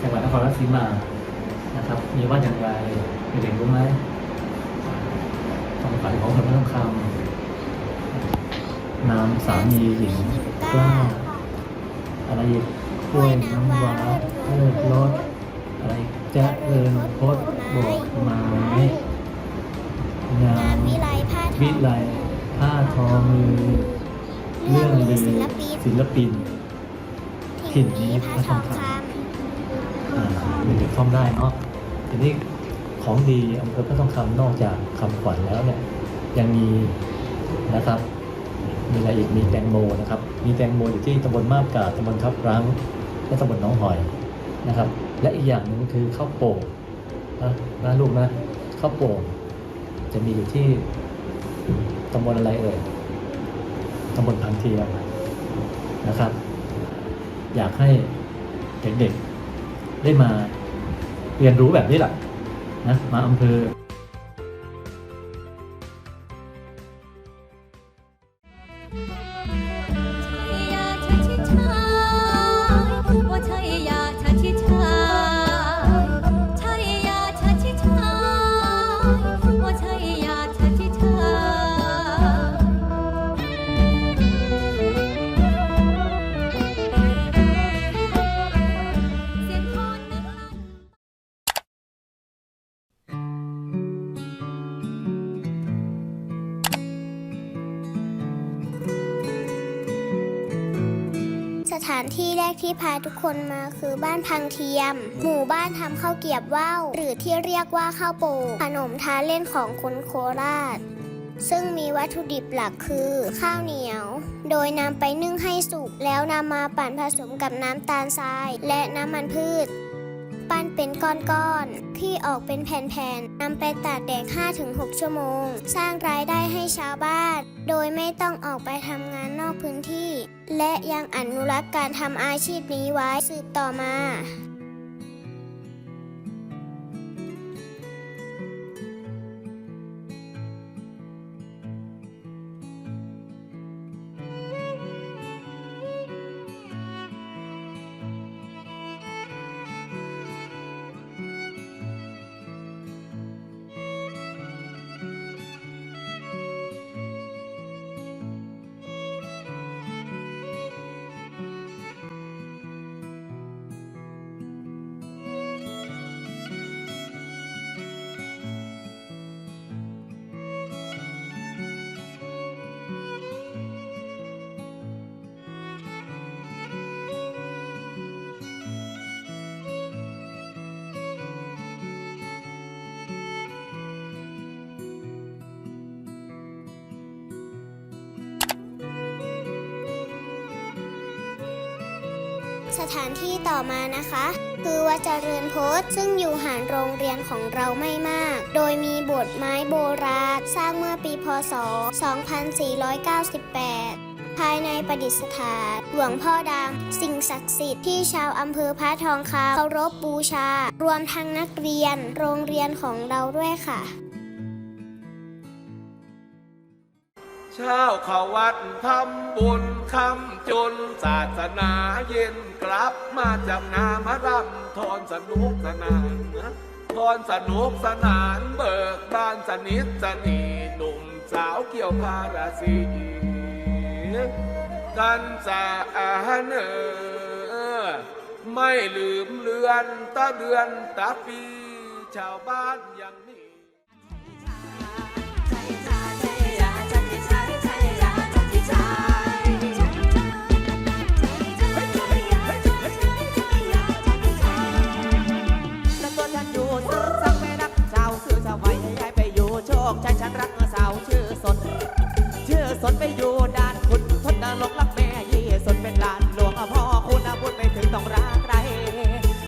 จังหวัดนครราชสีมานะครับ มีว่าอย่างไรเด็กรู้ไหมความฝันของคนไม่ต้องคำนามสามีหญิงกล้าอะไรอีกกล้วยน้ำว้าเลิศรสอะไรจะเริญพดบกไม้งานมวิไลผ้าทวิองไลผ้าทอมือ เรื่องลือศิลปิน ศิลปินถิ่นนี้ผ้าทองคอ่าเด็กๆท่องได้เนาะทีนี้ของดีอำเภอพระทองคำนอกจากคำขวัญแล้วเนี่ยยังมีนะครับ มีอะไรอีกมีแตงโมนะครับ มีแตงโมอยู่ที่ตำบลมาบกาดตำบลทับรังและตำบลหนองหอยนะครับ และอีกอย่างหนึ่งคือข้าวโป่งนะนะลูกนะข้าวโป่งจะมีอยู่ที่ตำบลอะไรเอ่ยตำบลพันเทียมนะครับ อยากให้เด็กๆได้มาเรียนรู้แบบนี้แหละนะมาอำเภอ ถานที่แรกที่พาทุกคนมาคือบ้านพังเทียม หมู่บ้านทำข้าวเกียบว่าวหรือที่เรียกว่าข้าวโป่งขนมทาเล่นของคนโคราช ซึ่งมีวัตถุดิบหลักคือข้าวเหนียว โดยนำไปนึ่งให้สุกแล้วนำมาปั่นผสมกับน้ำตาลทราย และน้ำมันพืช ปั้นเป็นก้อนๆ ที่ออกเป็นแผ่นๆนำไปตากแดด 5-6 ชั่วโมง สร้างรายได้ให้ชาวบ้าน โดยไม่ต้องออกไปทำงานนอกพื้นที่ และยังอนุรักษ์การทำอาชีพนี้ไว้สืบต่อมา สถานที่ต่อมานะคะ คือวัดเจริญโพธิ์ซึ่งอยู่ห่างโรงเรียนของเราไม่มาก โดยมีโบสถ์ไม้โบราณสร้างเมื่อปีพศ 2498ภายในประดิษฐานหลวงพ่อดำสิ่งศักดิ์สิทธิ์ที่ชาวอำเภอพระทองคำเคารพบูชา รวมทั้งนักเรียนโรงเรียนของเราด้วยค่ะ เช้าเขาวัดทำบุญคำจนศาสนาเย็นกลับมาจากนามารำทอนสนุกสนานนะทอนสนุกสนานเบิกบานสนิทสนีหนุ่มสาวเกี่ยวพาราสีกันสาอาเนอไม่ลืมเลือนตาเดือนตาปี ชาวบ้านยังมี กใจฉันรักสาวชื่อสน ชื่อสนไปอยู่ด้านคุณทนนรกรักเม